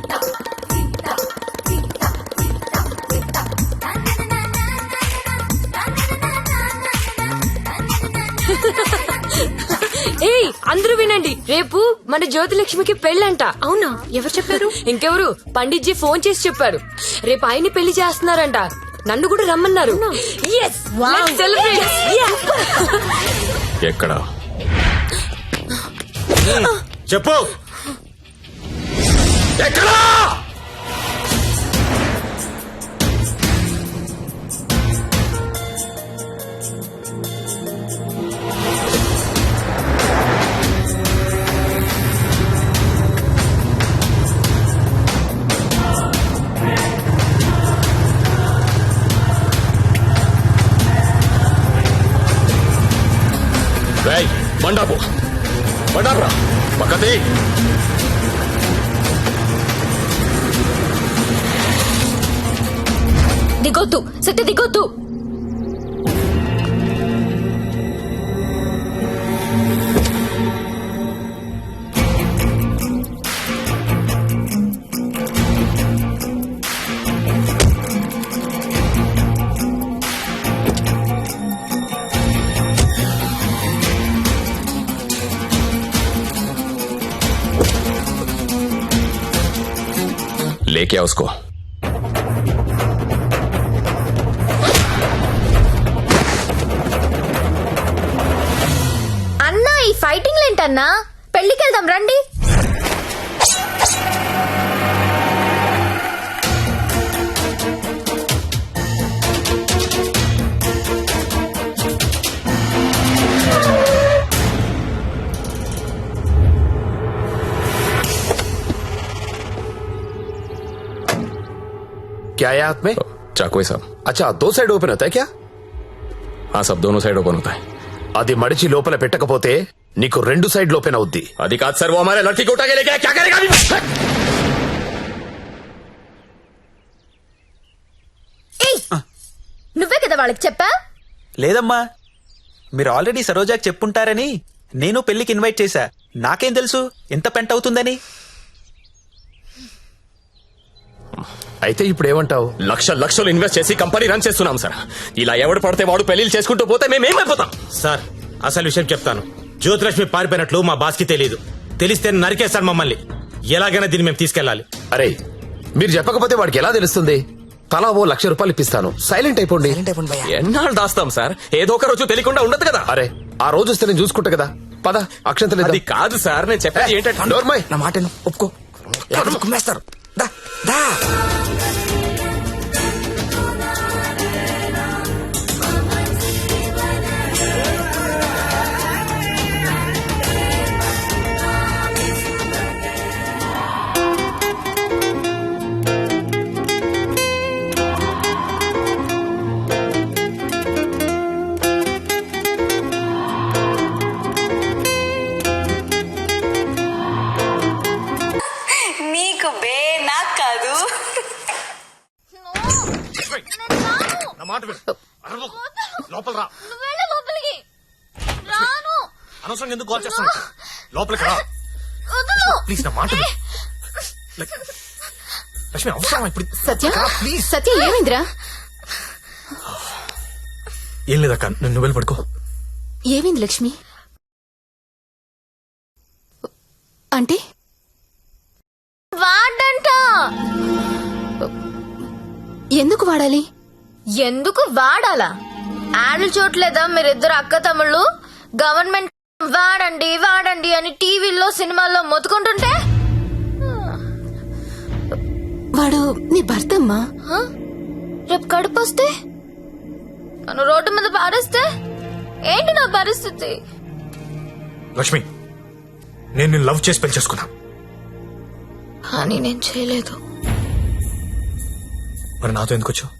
ఏయ్ అందరూ వినండి. రేపు మన జ్యోతిలక్ష్మికి పెళ్ళంట. అవునా? ఎవరు చెప్పారు? ఇంకెవరు? పండిట్జీ ఫోన్ చేసి చెప్పారు. రేపు ఆయన్ని పెళ్ళి చేస్తున్నారంట. నన్ను కూడా రమ్మన్నారు. Yes! Let's celebrate! Yeah! ఎక్కడ? చెప్పు. ఎక్కడా? రేయ్, బండాపు. బండాపురా. పక్కది దిగొద్దు సత్య దిగొద్దు लेके आओ उसको ఏంటన్నా పెళ్లికి వెళ్దాం రండి क्या है हाथ में चाकू है साहब अच्छा दो साइड ఓపెన్ అవుతాయి క్యా हाँ सब दोनों साइड ओपन होता है అది మడిచి లోపల పెట్టకపోతే నీకు రెండు సైడ్ ఓపెన్ అవుద్ది आदि काज सर वो हमारे लड़की को उठा के लेके आया, क्या करेगा अभी? ఏయ్ నువ్వే కదా వాళ్ళకి చెప్పా లేదమ్మా మీరు ఆల్రెడీ సరోజాకి చెప్పుంటారని నేను పెళ్లికి ఇన్వైట్ చేశా నాకేం తెలుసు ఎంత పెంట అవుతుందని అయితే ఇప్పుడు ఏమంటావు లక్ష లక్షలు ఇన్వెస్ట్ చేసి కంపెనీ రన్ చేస్తున్నాం సార్ ఇలా ఎవడు పడితే వాడు పెళ్లిళ్ళు చేసుకుంటూ పోతే మేము ఏమైపోతాం సార్ అసలు విషయం చెప్తాను జ్యోతిలక్ష్మి పారిపోయినట్లు మా బాస్కి తెలియదు తెలిస్తే నరికేస్తాడు మమ్మల్ని. ఎలాగైనా దీన్ని మేము తీసుకెళ్ళాలి. అరే మీరు చెప్పకపోతే వాడికి ఎలా తెలుస్తుంది? తలా ఓ లక్ష రూపాయలు ఇప్పిస్తాను. సైలెంట్ అయిపోండి. ఎన్నాళ్ళు దాస్తాం సార్? ఏదో ఒక రోజు తెలియకుండా ఉండదు కదా. అరే ఆ రోజు వస్తే నేను చూసుకుంటా కదా. పద అక్షంతలు అది కాదు సార్ నేను చెప్పేది ఏంటంటే నా మాట విను, ఒప్పుకో. లేకపోతే కుమ్మేస్తారు. దా దా. లోపల రా. లోపలికి. రాను. అనవసరంగా ఎందుకు కాల్ చేస్తాను లోపలికి రా. ప్లీజ్ నా మాట లక్ష్మి అవసరం ఇప్పుడు? సత్య సత్య ఏమైందిరా? ఏం లేదక్క నువ్వు వెళ్ళి పడుకో. ఏమైంది లక్ష్మి? అంటే వాడంట. ఎందుకు వాడాలి? ఎందుకు వాడాలా? యాడ్లు చూడలేదా మీరిద్దరు అక్క తమ్ముళ్ళు? గవర్నమెంట్ వాడండి వాడండి అని టీవీల్లో సినిమాల్లో మొత్తుకుంటుంటే? వాడు నీ భర్త అమ్మా హ? రేపు కడుపు వస్తే నన్ను రోడ్డు మీద పారేస్తే? ఏంటి నా పరిస్థితి? లక్ష్మి నేను నిన్ను లవ్ చేసి పెళ్ళి చేసుకున్నా. అని నేను చేయలేదు. మరి నాతో ఎందుకు వచ్చావు?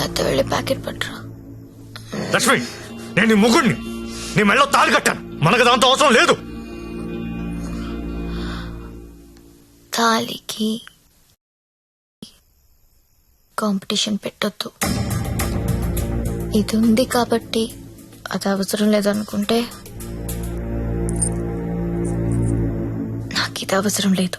అయితే వెళ్ళి ప్యాకెట్ పట్టరా. లక్ష్మి నేను నీ ముగ్గుడిని నీ మెళ్ళో తాళి కట్టాను. మనకు దాంతో అవసరం లేదు. తాలికి కాంపిటీషన్ పెట్టొద్దు. ఇది ఉంది కాబట్టి అది అవసరం లేదనుకుంటే నాకు ఇది అవసరం లేదు.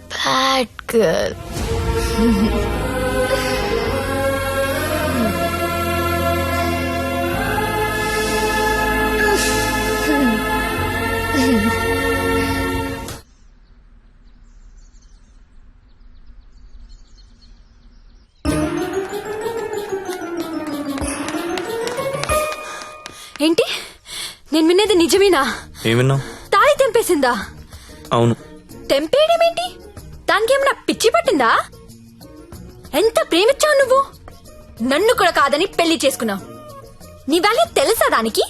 bad girl ఏంటి? నేను వినేది నిజమేనా? ఏమిన్నావు తాళి తెంపేసిందా? అవును. తెంపేయడం ఏంటి దానికి పిచ్చి పట్టిందా? ఎంత ప్రేమించావు నువ్వు? నన్ను కూడా కాదని పెళ్ళి చేసుకున్నావు. నీ వాల్యూ తెలుసా దానికి?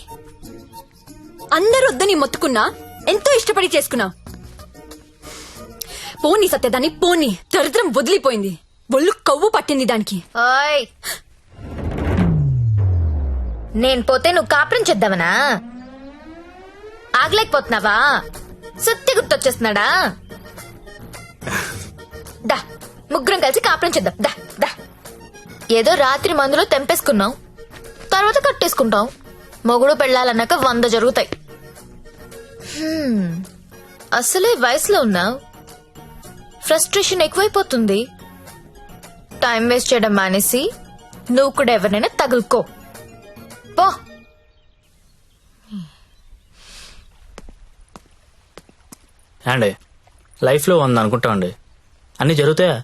అందరు వద్దని మొత్తుకున్నా ఎంతో ఇష్టపడి చేసుకున్నావు. పోనీ సత్యదాన్ని పోనీ. దరిద్రం వదిలిపోయింది. ఒళ్ళు కవ్వు పట్టింది దానికి. ఓయ్! నేను పోతే నువ్వు కాపురం చేద్దామనా ఆగలేకపోతున్నావా? సుత్తి గుర్తొచ్చేస్తున్నాడా? ముగ్గురం కలిసి కాపురం చేద్దాం. దా దా. ఏదో రాత్రి మందులో తెంపేసుకున్నాం. తర్వాత కట్టేసుకుంటాం. మొగుడు పెళ్ళాలన్నాక వంద జరుగుతాయి. హ్మ్, అసలే వయసులో ఉన్నావు ఫ్రస్ట్రేషన్ ఎక్కువైపోతుంది. టైం వేస్ట్ చేయడం మానేసి నువ్వు కూడా ఎవరినైనా తగులుకో. పో. అండి లైఫ్లో ఉంది అనుకుంటా అండి అన్నీ జరుగుతాయా?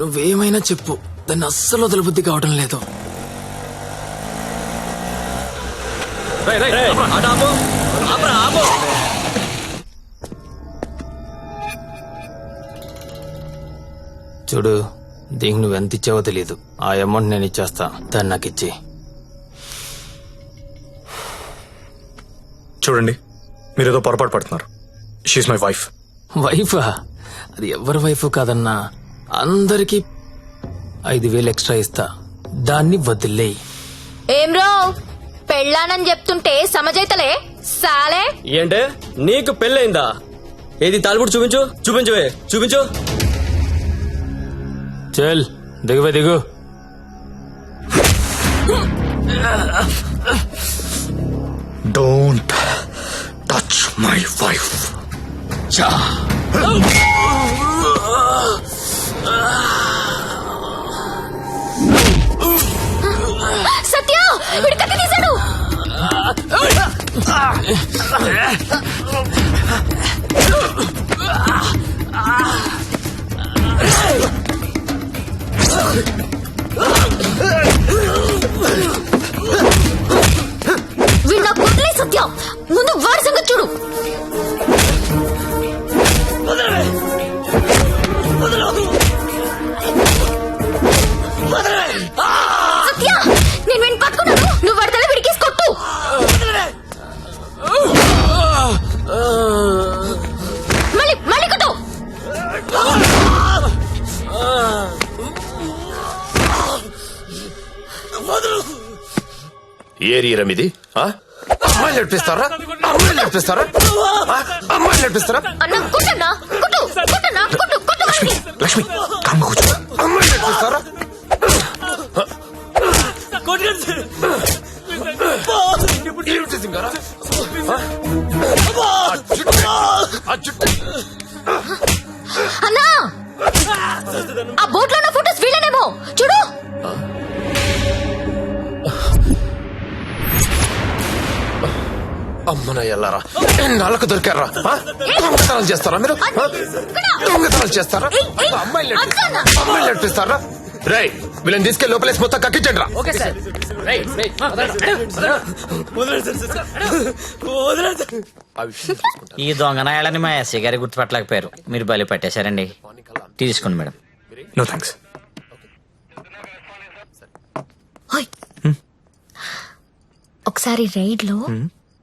నువ్వేమైనా చెప్పు. దాన్ని అస్సలు వదలబుద్ధి కావడం లేదు. చూడు దీనికి నువ్వు ఎంత ఇచ్చావో తెలియదు ఆ అమౌంట్ నేను ఇచ్చేస్తా. దాన్ని నాకు ఇచ్చి చూడండి మీరేదో పొరపాటు పడుతున్నారు. షీఈ్ మై వైఫ్ వైఫా అది ఎవరి వైఫ్ కాదన్నా? అందరికి ఐదు వేలు ఎక్స్ట్రా ఇస్తా. దాన్ని వదిలేయి. ఏం రో? పెళ్ళానని చెప్తుంటే సమజైతలే? సాలే? ఏంటే? నీకు పెళ్ళయిందా? ఏది తాలిపుడు చూపించు? చూపించువే. చూపించు. చల్ దిగువే దిగు. Don't touch my wife Satya Satya ముందు వాడి సంగతి చూడు. సత్య నేను వీడిని పట్టుకున్నాను. నువ్వు వాడి తల విడికేసి కొట్టు. మళ్ళీ మళ్ళీ కొట్టు. ఏరియా ఇది ఆ? అమ్మాయిలు నడిపిస్తారా అమ్మాయిలు నడిపిస్తారా? అమ్మాయిలు నడిపిస్తారా అన్న కొట్టన్నా కొట్టు కొట్టన్నా కొట్టు కొట్టు. లక్ష్మి కామ్గా కూర్చో అమ్మాయిలు నడిపిస్తారా ఏమిటి సింగారా? ఆ? ఆ జుట్టు, ఆ జుట్టు. అమ్మన ఎల్లారా? ఎన్నాళ్ళకు దొరికారా? దొంగతనాలు చేస్తారా మీరు? దొంగతనాలు చేస్తారా? అమ్మాయిలు అమ్మాయిలు నడిపిస్తారా రై వీళ్ళని తీసుకెళ్ళి లోపలేసి మొత్తం కక్కించండి రా విషయం తెలుసుకుంటా. ఈ దొంగ నాయాలని మా ఎస్ఐ గారి గుర్తుపట్టలేకపోయారు. మీరు బలి పట్టేశారండి. తీసుకోండి మేడం. No thanks. ఒకసారి రైడ్లో